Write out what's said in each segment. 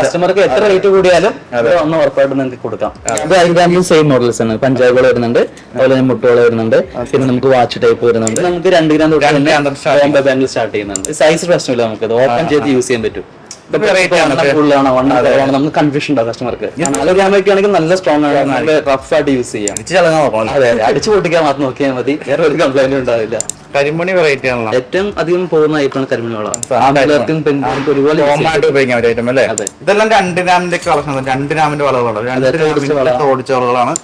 കസ്റ്റമർക്ക് എത്ര റേറ്റ് കൂടിയാലും ഒന്ന് ഉറപ്പായിട്ട് നിങ്ങൾക്ക് കൊടുക്കാം. ഇത് അതിന്റെ സെയിം മോഡൽസ് ആണ്. പഞ്ചാബുകൾ വരുന്നുണ്ട് അതുപോലെ മുട്ടുകൾ വരുന്നുണ്ട് പിന്നെ നമുക്ക് വാച്ച് ടൈപ്പ് വരുന്നുണ്ട്. നമുക്ക് രണ്ട് ഗ്രാം തൊട്ട് തന്നെ സ്റ്റാർട്ട് ചെയ്യുന്നുണ്ട്. സൈസ് പ്രശ്നമില്ല നമുക്ക് ഇത് ഓപ്പൺ ചെയ്ത് യൂസ് ചെയ്യാൻ പറ്റും. നമുക്ക് കൺഫ്യൂഷൻ ഉണ്ടാവും കസ്റ്റമർക്ക് നാല് ഗ്രാം ഒക്കെ ആണെങ്കിൽ നല്ല സ്ട്രോങ് ആണ്. നല്ല റഫ് ആയിട്ട് യൂസ് ചെയ്യാം. അതെ അടിച്ചു പൊട്ടിക്കാൻ മാത്രം നോക്കിയാൽ മതി. വേറെ ഒരു കംപ്ലൈന്റ് ഉണ്ടാവില്ല. കരിമണി വെറൈറ്റി ആണല്ലോ. ഏറ്റവും അധികം പോകുന്ന ഐറ്റമാണ് കരിമണികളാണ് പെൺപിള്ളേർക്കും ഒരുപോലെ ഐറ്റം. ഇതെല്ലാം രണ്ട് ഗ്രാമിന്റെ കളക്ഷൻ രണ്ട് ഗ്രാമിന്റെ വളവുകളാണ് രണ്ട്. ഗ്രാമിന്റെ തോടിച്ച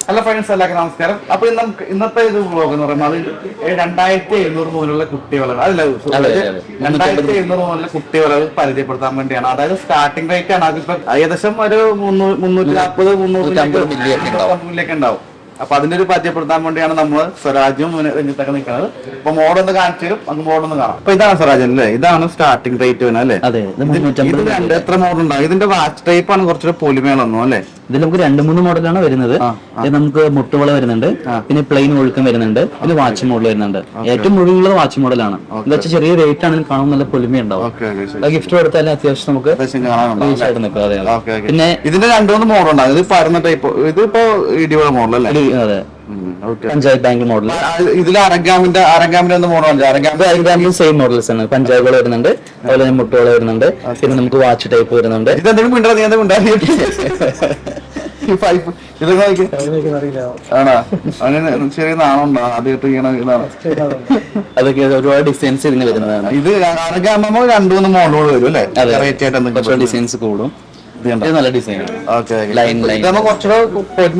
ഹലോ ഫ്രണ്ട്സ് എല്ലാവർക്കും നമസ്കാരം. അപ്പൊ നമുക്ക് ഇന്നത്തെ ഇത് വ്ളോഗ് എന്ന് പറയുമ്പോൾ അത് രണ്ടായിരത്തി എഴുന്നൂറ് മുതലുള്ള കുട്ടി വളകൾ അല്ല അതെ, അതെ. രണ്ടായിരത്തി എഴുന്നൂറ് മുതലുള്ള കുട്ടി വളകൾ പരിചയപ്പെടുത്താൻ വേണ്ടിയാണ്. അതായത് സ്റ്റാർട്ടിംഗ് റേറ്റ് ആണ് അതിപ്പോ ഏകദേശം ഒരു മുന്നൂ- മുന്നൂറ്റി നാൽപ്പത് മുന്നൂറ്റി അമ്പത് മില്യൊക്കെ. മില്ലിയൊക്കെ ഉണ്ടാവും അപ്പൊ അതിന്റെ ഒരു പരിചയപ്പെടുത്താൻ വേണ്ടിയാണ് നമ്മൾ സ്വരാജ്യം രംഗത്തൊക്കെ രഞ്ജിത്തൊക്കെ നിൽക്കുന്നത്. അപ്പൊ മോഡൊന്ന് കാണിച്ചു തരും. അങ്ങ് മോഡൊന്ന് കാണാം. അപ്പൊ ഇതാണ് സ്വരാജൻ അല്ലേ? ഇതാണ് സ്റ്റാർട്ടിംഗ് റേറ്റ് വരുന്നത് അല്ലേ? അതെ ഇത് രണ്ട് എത്ര മോഡൽ ഉണ്ടാവും? ഇതിന്റെ വാച്ച് ടൈപ്പ് ആണ് കുറച്ചൊരു പൊലിമേളൊന്നും അല്ലേ? ഇതിൽ നമുക്ക് രണ്ട് മൂന്ന് മോഡലാണ് വരുന്നത്. നമുക്ക് മുട്ടുവള വരുന്നുണ്ട്. പിന്നെ പ്ലെയിൻ ഒഴുക്കം വരുന്നുണ്ട്. പിന്നെ വാച്ച് മോഡൽ വരുന്നുണ്ട്. ഏറ്റവും മുഴുവുള്ളത് വാച്ച് മോഡലാണ് എന്താ വെച്ചാൽ ചെറിയ റേറ്റ് ആണെങ്കിൽ കാണുമ്പോൾ നല്ല പൊലിമ ഉണ്ടാവും. ഗിഫ്റ്റ് കൊടുത്താലും അത്യാവശ്യം നമുക്ക് പിന്നെ ഇതിന്റെ രണ്ടു മൂന്ന് മോഡൽ ഉണ്ടാവും. ഇത് പരന്ന ടൈപ്പ് ഇതിപ്പോ ഇടിയുള്ള മോഡൽ അല്ലേ? അതെ. പഞ്ചായത്ത് ബാങ്ക് മോഡൽ ഇതിൽ അരങ്കാമിന്റെ അരങ്കാമിന്റെ ഒന്ന് മോഡൽ അരങ്കാമിന്റെ സെയിം മോഡൽസ് ആണ്. പഞ്ചായത്തുകൾ വരുന്നുണ്ട്. അതുപോലെ തന്നെ മുട്ടുകൾ വരുന്നുണ്ട്. പിന്നെ നമുക്ക് വാച്ച് ടൈപ്പ് വരുന്നുണ്ട്. ഇതെന്തെങ്കിലും മിണ്ടാ? നീ എന്താ ആണോ? അങ്ങനെ ചെറിയ നാണുണ്ടോ ആദ്യമായിട്ട് ചെയ്യണ ഇതാണ്. അതൊക്കെ ഒരുപാട് ഡിസൈൻസ് ഇതിന് വരുന്നതാണ്. ഇത് അരങ്കാമ്പോ രണ്ടു മൂന്ന് മോഡലുകൾ വരും അല്ലേ? ഡിസൈൻസ് കൂടും. നല്ല ഡിസൈനാണ് ലൈൻ ലൈൻ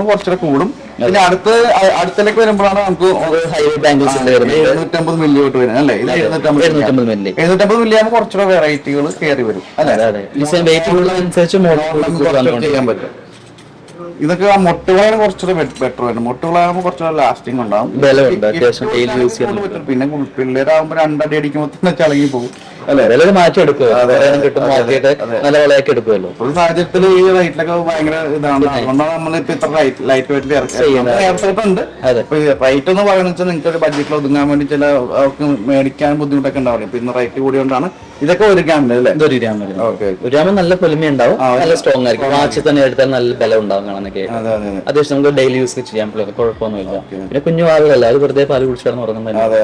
കുറച്ചുകൂടെ കൂടും. പിന്നെ അടുത്ത് അ- അടുത്തേക്ക് വരുമ്പോഴാണ് നമുക്ക് ഹൈവേ ബാംഗിൾസ് എഴുന്നൂറ്റമ്പത് മില്ലി തൊട്ട് വരുന്നത് അല്ലേ? ഇത് എഴുന്നൂറ്റമ്പത് മില്ലി എഴുന്നൂറ്റമ്പത് മില്ലി ആകുമ്പോൾ കുറച്ചുകൂടെ വെറൈറ്റികൾ കയറി വരും അല്ലേ? ഡിസൈൻ വെയിറ്റ് ചെയ്യാൻ പറ്റും. ഇതൊക്കെ ആ മുട്ടുകളാണ് കുറച്ചുകൂടെ ബെറ്റർ വരും മുട്ടുകളാകുമ്പോൾ കുറച്ചുകൂടെ ലാസ്റ്റിംഗ് ഉണ്ടാവും. പിന്നെ പിള്ളേരാകുമ്പോൾ പിള്ളേരാകുമ്പോ രണ്ടടി അടിക്കുമ്പോൾ തന്നെ ചളങ്ങി പോകും. വില മാറ്റി എടുക്കുക. കിട്ടുമ്പോൾ മാറ്റിയിട്ട് നല്ല വിലയൊക്കെ എടുക്കുമല്ലോ ഒരു സാഹചര്യത്തിൽ ഈ റേറ്റിലൊക്കെ ഭയങ്കര ഇതാണ്. അതുകൊണ്ടാണ് നമ്മൾ ഇപ്പൊ ഇത്ര ലൈറ്റ് ലൈറ്റ് വെയിറ്റ് ഇറക്കിയിട്ടുണ്ട് അതെ. റേറ്റ് എന്ന് പറയുന്നത് വെച്ചാൽ നിങ്ങൾക്ക് ഒരു ബഡ്ജറ്റിൽ ഒതുങ്ങാൻ വേണ്ടി ചില അവർക്ക് മേടിക്കാൻ ബുദ്ധിമുട്ടൊക്കെ ഉണ്ടാവില്ല? ഇപ്പൊ ഇന്ന് റേറ്റ് കൂടിയോണ്ടാണ് ഇതൊക്കെ ഒരു ക്യാമിൽ അല്ലേ? ഇതൊരു ഗ്രാം വരുന്നത് ഒരു ഗ്രാം നല്ല പൊലിമ ഉണ്ടാവും. നല്ല സ്ട്രോങ് ആയിരിക്കും. വാച്ചിൽ തന്നെ എടുത്താൽ നല്ല ബലം ഉണ്ടാവും കാണാനൊക്കെ. അതെ അതെ അതെ. അത്യാവശ്യം നമുക്ക് ഡെയിലി യൂസ് ചെയ്യാൻ പറ്റില്ല കുഴപ്പമൊന്നുമില്ല പിന്നെ കുഞ്ഞു ആളുകളല്ല അത് വെറുതെ പാൽ കുടിച്ചാണ് അതെ.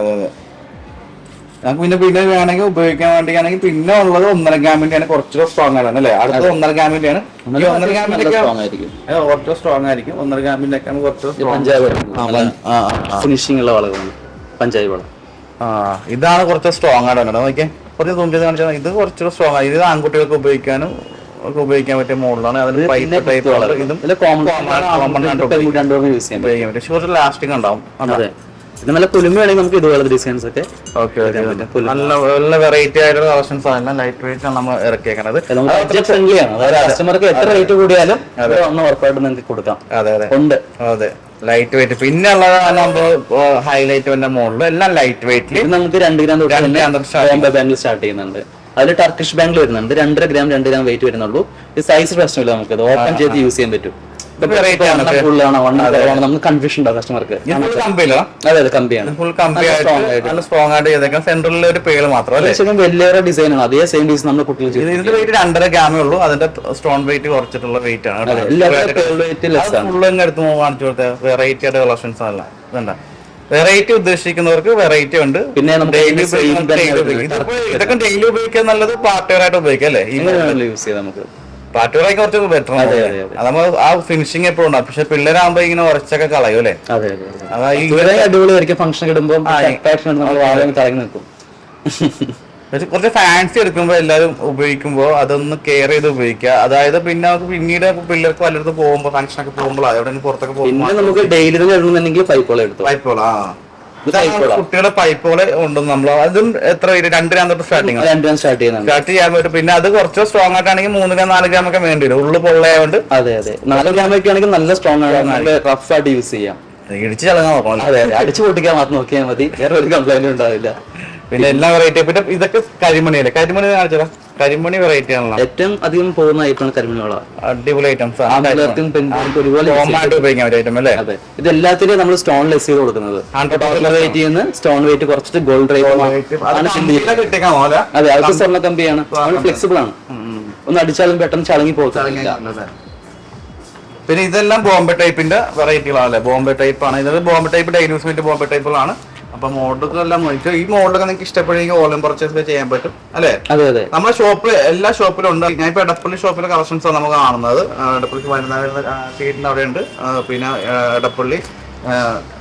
നമുക്ക് പിന്നെ പിന്നെ വേണമെങ്കിൽ ഉപയോഗിക്കാൻ വേണ്ടിയാണെങ്കിൽ പിന്നെ ഉള്ളത് ഒന്നര ഗ്രാമിന്റെയാണ് കുറച്ചുകൂടെ സ്ട്രോങ് ആണ് അല്ലേ? അടുത്ത ഒന്നര ഗ്രാമിന്റെയാണ്. ഒന്നര ഗ്രാമിന്റെ നല്ല സ്ട്രോങ് ആയിരിക്കും കുറച്ചുകൂടെ സ്ട്രോങ് ആയിരിക്കും ഒന്നര ഗ്രാമിന്റെ ഒക്കെ കുറച്ച് ഇത് പഞ്ചാബ് ഫിനിഷിംഗ് ഉള്ള വളകളാണ് പഞ്ചാബ് വളം. ആ ഇതാണ് കുറച്ച് സ്ട്രോങ് ആയിട്ട് വേണ്ടത് നോക്കിയാൽ കുറച്ച് തുമ്പി കാണിച്ചാൽ ഇത് കുറച്ചുകൂടെ സ്ട്രോങ് ആണ് ഇത് ആൺകുട്ടികൾക്ക് ഉപയോഗിക്കാനും ഒക്കെ ഉപയോഗിക്കാൻ പറ്റിയ മോഡലാണ്. അതിന് പൈപ്പ് ടൈപ്പ് ഇതും കോമൺ കോമൺ യൂസ് ചെയ്യാൻ ഉപയോഗിക്കാൻ പറ്റും. പക്ഷെ കുറച്ച് ലാസ്റ്റിംഗ് ഉണ്ടാവും. അതെ. ഇത് നല്ല പുലിമയാണെങ്കിൽ നമുക്ക് ഇതുപോലെ ഡിസൈൻസ് ഒക്കെ നല്ല നല്ല വെറൈറ്റി ആയിട്ടുള്ള കളക്ഷൻസ് ആണ് ലൈറ്റ് വെയിറ്റ് ആണ് നമ്മൾ ഇറക്കിയേക്കണത്. ബഡ്ജറ്റ് ഫ്രണ്ട്ലി ആണ്. അതായത് കസ്റ്റമർക്ക് എത്ര റേറ്റ് കൂടിയാലും ഒന്ന് ഉറപ്പായിട്ട് നിങ്ങൾക്ക് കൊടുക്കാം. അതെ അതെ. ഉണ്ട്. അതെ. ലൈറ്റ് വെയിറ്റ് പിന്നെ ഉള്ളതാണ് നമ്മൾ ഹൈലൈറ്റ് വന്ന മോഡൽ എല്ലാം ലൈറ്റ് വെയിറ്റ് നമുക്ക് രണ്ട് ഗ്രാം ബോംബെ ബാങ്കിൽ സ്റ്റാർട്ട് ചെയ്യുന്നുണ്ട്. അതിൽ ടർക്കിഷ് ബാങ്കിൽ വരുന്നുണ്ട്. രണ്ടര ഗ്രാം രണ്ട് ഗ്രാം വെയിറ്റ് വരുന്നുള്ളൂ. സൈസ് പ്രശ്നമില്ല നമുക്ക്. ഓപ്പൺ ചെയ്ത് യൂസ് ചെയ്യാൻ പറ്റും. നമുക്ക് കൺഫ്യൂഷൻ ഉണ്ടാവും കസ്റ്റമർക്ക് ഫുൾ കമ്പിയില്ല അതെ അതെ. കമ്പിയാണ് ഫുൾ ആയിട്ട് നല്ല സ്ട്രോങ് ആയിട്ട് ചെയ്തേക്കാം സെന്ററിൽ ഒരു മാത്രം അല്ലേ? ശരിക്കും വലിയ ഡിസൈൻ ആണ്. അതേ സെയിം ഡിസൈൻ കുട്ടികൾ ഇതിന്റെ വെയിറ്റ് രണ്ടര ഗ്രാമേ ഉള്ളൂ. അതിന്റെ വെയിറ്റ് കുറച്ചിട്ടുള്ള വെയിറ്റ് ആണ് എടുത്ത് കാണിച്ചു കൊടുത്ത. വെറൈറ്റി ആയിട്ട് കളക്ഷൻസ് അല്ല വെറൈറ്റി ഉദ്ദേശിക്കുന്നവർക്ക് വെറൈറ്റി ഉണ്ട്. പിന്നെ ഡെയിലി ഇതൊക്കെ ഡെയിലി ഉപയോഗിക്കാൻ നല്ലത് പാർട്ടി വെയർ ആയിട്ട് ഉപയോഗിക്കാം അല്ലേ? യൂസ് ചെയ്യാം നമുക്ക്. വെയർ കുറച്ച് ബെറ്റർ അതെ, അതെ, അതെ. നമ്മൾ ആ ഫിനിഷിംഗ് എപ്പോഴും ഉണ്ടാവും പക്ഷെ പിള്ളേരാകുമ്പോ ഇങ്ങനെ ഉറച്ചൊക്കെ കളയും അല്ലേ? അടിപൊളിയായിരിക്കും ഫംഗ്ഷൻ ഇടുമ്പോൾ നിൽക്കും. പക്ഷെ കുറച്ച് ഫാൻസി എടുക്കുമ്പോൾ എല്ലാവരും ഉപയോഗിക്കുമ്പോൾ അതൊന്ന് കെയർ ചെയ്ത് ഉപയോഗിക്കുക. അതായത് പിന്നെ നമുക്ക് പിന്നീട് പിള്ളേർക്ക് പലയിടത്തും പോകുമ്പോൾ ഫംഗ്ഷനൊക്കെ പോകുമ്പോൾ അവിടെ പുറത്തൊക്കെ പോകുമ്പോൾ നമുക്ക് ഡെയിലി തന്നെ ഇടണമെന്നുണ്ടെങ്കിൽ പൈപ്പുകൾ എടുത്തു. പൈപ്പുകൾ ആ. കുട്ടികളുടെ പൈപ്പുകൾ ഉണ്ടെന്ന് നമ്മൾ അതും എത്ര വരും? രണ്ട് ഗ്രാം തൊട്ട് സ്റ്റാർട്ടിങ് രണ്ട് ഗ്രാം സ്റ്റാർട്ട് ചെയ്യുന്നത് സ്റ്റാർട്ട് ചെയ്യാൻ പറ്റും പിന്നെ അത് കുറച്ച് സ്ട്രോങ് ആയിട്ടാണെങ്കിൽ മൂന്ന് ഗ്രാം നാല് ഗ്രാം ഒക്കെ വേണ്ടി വരും. ഉള്ളു പൊള്ളയായോണ്ട്. അതെ അതെ. നാല് ഗ്രാം ഒക്കെ ആണെങ്കിൽ നല്ല സ്ട്രോങ് ആണ്. റഫ് ആയിട്ട് യൂസ് ചെയ്യാം. ഇടിച്ച് ചളങ്ങാൻ നോക്കണം അതെ അടിച്ചു പൊട്ടിക്കാൻ മാത്രം നോക്കിയാൽ മതി. വേറെ ഒരു കംപ്ലൈന്റ് ഉണ്ടാവില്ല. പിന്നെ എല്ലാ വെറൈറ്റി പിന്നെ ഇതൊക്കെ കരിമണിയല്ലേ? കരിമണി കാണിച്ചാ കരിമണി വെറൈറ്റി ആണല്ലോ. ഏറ്റവും അധികം പോകുന്ന ഐറ്റമാണ് വള. അടിപൊളി ഐറ്റംസ് ആൺപിള്ളേർക്കും ഒരുപോലെ ഉപയോഗിക്കാൻ ഐറ്റം അല്ലേ? അതെ. ഇത് എല്ലാത്തിനും നമ്മൾ സ്റ്റോൺ ലെസ് ചെയ്ത് കൊടുക്കുന്നത്. വെയിറ്റ് ചെയ്യുന്ന സ്റ്റോൺ വെയിറ്റ് കുറച്ചിട്ട് ഗോൾഡ് റേറ്റ് അതെ അത് സ്വർണ കമ്പിയാണ്. ഫ്ലെക്സിബിൾ ആണ്. ഒന്ന് അടിച്ചാലും പെട്ടെന്ന് ചളങ്ങി പോകും. പിന്നെ ഇതെല്ലാം ബോംബെ ടൈപ്പിന്റെ വെറൈറ്റികളാണ് അല്ലെ? ബോംബെ ടൈപ്പ് ആണ്. ഇത് ബോംബെ ടൈപ്പ് ഡൈനൂസ്മെന്റ് ബോംബെ ടൈപ്പുകളാണ് അപ്പൊ മോഡലുകളെല്ലാം നോക്കിയിട്ട് ഈ മോഡലൊക്കെ നിങ്ങൾക്ക് ഇഷ്ടപ്പെടുകയെങ്കിൽ ഓൺലൈൻ പർച്ചേസ് ചെയ്യാൻ പറ്റും അല്ലേ? അതെ അതെ. നമ്മുടെ ഷോപ്പിൽ എല്ലാ ഷോപ്പിലും ഉണ്ട്. ഞാൻ ഇപ്പൊ എടപ്പള്ളി ഷോപ്പിലെ കളക്ഷൻസ് ആണ് നമുക്ക് കാണുന്നത്. എടപ്പള്ളിക്ക് എടപ്പള്ളി വരുന്ന സീറ്റിന്റെ അവിടെ ഉണ്ട് പിന്നെ എടപ്പള്ളി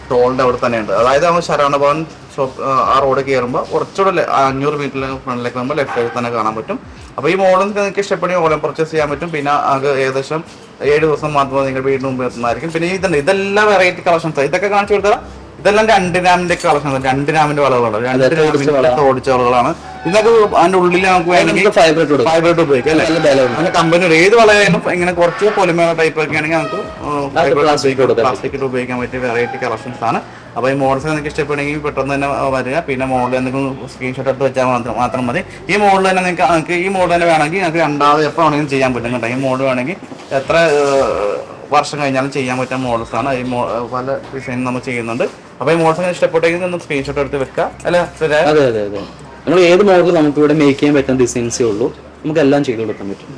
ടോളിന്റെ അവിടെ തന്നെ ഉണ്ട് അതായത് നമ്മൾ ശരവണ ഭവൻ ഷോപ്പ് ആ, റോഡ് കയറുമ്പോൾ കുറച്ചുകൂടെ അഞ്ഞൂറ് മീറ്റർ ഫ്രണ്ടിലേക്ക് നമ്മൾ ലെഫ്റ്റ് സൈഡിൽ തന്നെ കാണാൻ പറ്റും. അപ്പോൾ ഈ മോഡൽ നിങ്ങൾക്ക് ഇഷ്ടപ്പെടുകയും ഓൺലൈൻ പർച്ചേസ് ചെയ്യാൻ പറ്റും. പിന്നെ അത് ഏകദേശം ഏഴ് ദിവസം മാത്രമേ നിങ്ങൾ വീടിന് മുമ്പ് എത്തുന്നതായിരിക്കും. പിന്നെ ഇതുണ്ട്. ഇതെല്ലാം വെറൈറ്റി കളക്ഷൻസ് ഇതൊക്കെ കാണിച്ചു കൊടുത്താൽ ഇതെല്ലാം രണ്ട് ഗ്രാമിന്റെ കളക്ഷൻ രണ്ട് ഗ്രാമിന്റെ വളകളാണ്. രണ്ട് ഗ്രാമിന്റെ ഓടിച്ച വളകളാണ്. ഇതൊക്കെ അതിന്റെ ഉള്ളിൽ നമുക്ക് വേണമെങ്കിൽ ഫൈബർ ഇട്ട് ഉപയോഗിക്കാം അല്ലേ? കമ്പനിയുടെ ഏത് വളയായാലും ഇങ്ങനെ കുറച്ച് പൊലിമേള ടൈപ്പ് ഒക്കെ ആണെങ്കിൽ നമുക്ക്. പ്ലാസ്റ്റിക് ഇട്ട് ഉപയോഗിക്കാൻ പറ്റിയ വെറൈറ്റി കളക്ഷൻസ് ആണ്. അപ്പോൾ ഈ മോഡൽസ് നിങ്ങൾക്ക് ഇഷ്ടപ്പെടുമെങ്കിൽ പെട്ടെന്ന് തന്നെ വരിക. പിന്നെ മോഡൽ എന്തെങ്കിലും സ്ക്രീൻഷോട്ട് എടുത്ത് വെച്ചാൽ മാത്രം മാത്രം മതി. ഈ മോഡൽ തന്നെ നിങ്ങൾക്ക് നിങ്ങൾക്ക് ഈ മോഡൽ തന്നെ വേണമെങ്കിൽ നിങ്ങൾക്ക് രണ്ടാമത് എപ്പോൾ വേണമെങ്കിലും ചെയ്യാൻ പറ്റും കേട്ടോ. ഈ മോഡൽ വേണമെങ്കിൽ എത്ര വർഷം കഴിഞ്ഞാലും ചെയ്യാൻ പറ്റുന്ന മോഡൽസ് ആണ്. ഈ പല ഡിസൈൻ നമ്മൾ ചെയ്യുന്നുണ്ട്. അപ്പോൾ ഈ മോഡൽസ് ഇഷ്ടപ്പെട്ടെങ്കിൽ ഒന്ന് സ്ക്രീൻഷോട്ട് എടുത്ത് വെക്കുക അല്ല? അതെ അതെ അതെ. നമ്മൾ ഏത് മോഡൽ നമുക്ക് ഇവിടെ മേക്ക് ചെയ്യാൻ പറ്റുന്ന ഡിസൈൻസേ ഉള്ളൂ നമുക്ക് എല്ലാം ചെയ്ത് കൊടുക്കാൻ പറ്റും.